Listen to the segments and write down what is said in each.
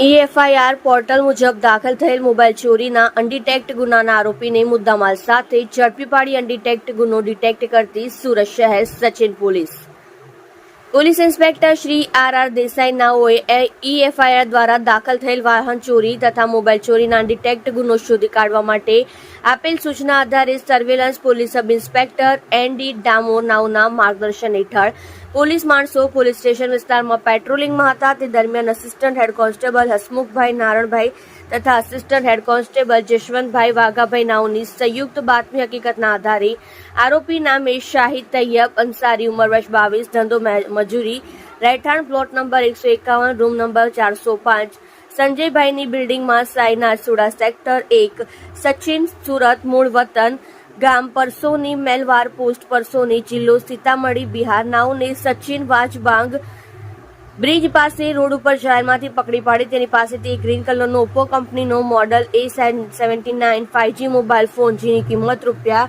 FIR portal મુજબ દાખલ થયેલ મોબાઈલ ચોરીના અનડિટેક્ટ ગુનાના આરોપીને મુદ્દામાલ સાથે ઝડપી પાડી અનડિટેક્ટ ગુનો ડિટેક્ટ કરતી સુરત શહેર Sachin police. Police inspector Shri R R Desai નાઓએ EFIR દ્વારા દાખલ થયેલ વાહન ચોરી તથા મોબાઈલ ચોરીના ડિટેક્ટ ગુનો શોધી કાઢવા માટે આપેલ સૂચના આધારે surveillance police sub inspector N D Damor નાઓના માર્ગદર્શન હેઠળ પોલીસ માણસો પોલીસ સ્ટેશન વિસ્તારમાં પેટ્રોલિંગમાં હતા. તે દરમિયાન assistant head constable Hasmukhbhai Naranbhai તથા assistant head constable Jashwantbhai Vaghabhai નાઓની સંયુક્ત બાતમી હકીકતના આધારે આરોપી નામે શાહિદ તૈયબ અંસારી ઉંમર વર્ષ બાવીસ, ધંધો મજૂરી, રહેઠાણ પ્લોટ નંબર એકસો એકાવન રૂમ નંબર ચારસો પાંચ, સંજયભાઈની બિલ્ડિંગમાં સાઈનાથ સુડા સેક્ટર એક, સચિન સુરત મૂળ વતન, ગામ પરસોની મેલવાર પોસ્ટ પરસોની જિલ્લો સીતામઢી, બિહાર નાઓને સચિન વાજબાંગ બ્રિજ પાસે રોડ ઉપર જાહેરમાંથી પકડી પાડી તેની પાસેથી ગ્રીન કલરનો ઓપ્પો કંપનીનો model A seventy nine five G mobile phone જેની કિંમત રૂપિયા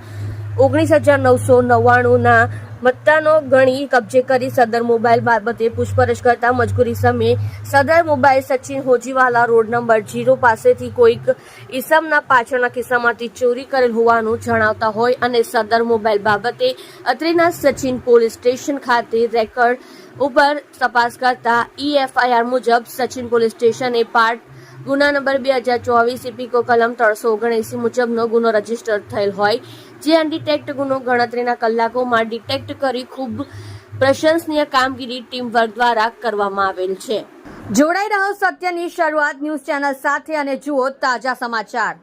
ઓગણીસ હજાર નવસો નવ્વાણુંના મત્તાનો ગણી કબજે કરી સદર મોબાઈલ બાબતે પૂછપરછ કરતા મજગૂરી સમયે સદર mobile Sachin Hojiwala road number zero પાસેથી કોઈક ઈસમના પાછળના ખિસ્સામાંથી ચોરી કરેલ હોવાનું જણાવતા હોય અને સદર મોબાઈલ બાબતે અત્રેના સચિન પોલીસ સ્ટેશન ખાતે રેકર્ડ ઉપર તપાસ કરતા ઈએફઆઈઆર મુજબ સચિન પોલીસ સ્ટેશને પાર્ટ ગુના નંબર બે હજાર ચોવીસ ઇપીકો કલમ ત્રણસો ઓગણએસી મુજબનો ગુનો રજિસ્ટર થયેલ હોય જે અનડિટેક્ટ ગુનો ગણતરીના કલાકોમાં ડિટેક્ટ કરી ખૂબ પ્રશંસનીય કામગીરી ટીમ વર્ક દ્વારા કરવામાં આવેલ છે. જોડાઈ રહો સત્યની શરૂઆત ન્યૂઝ ચેનલ સાથે અને જુઓ તાજા સમાચાર.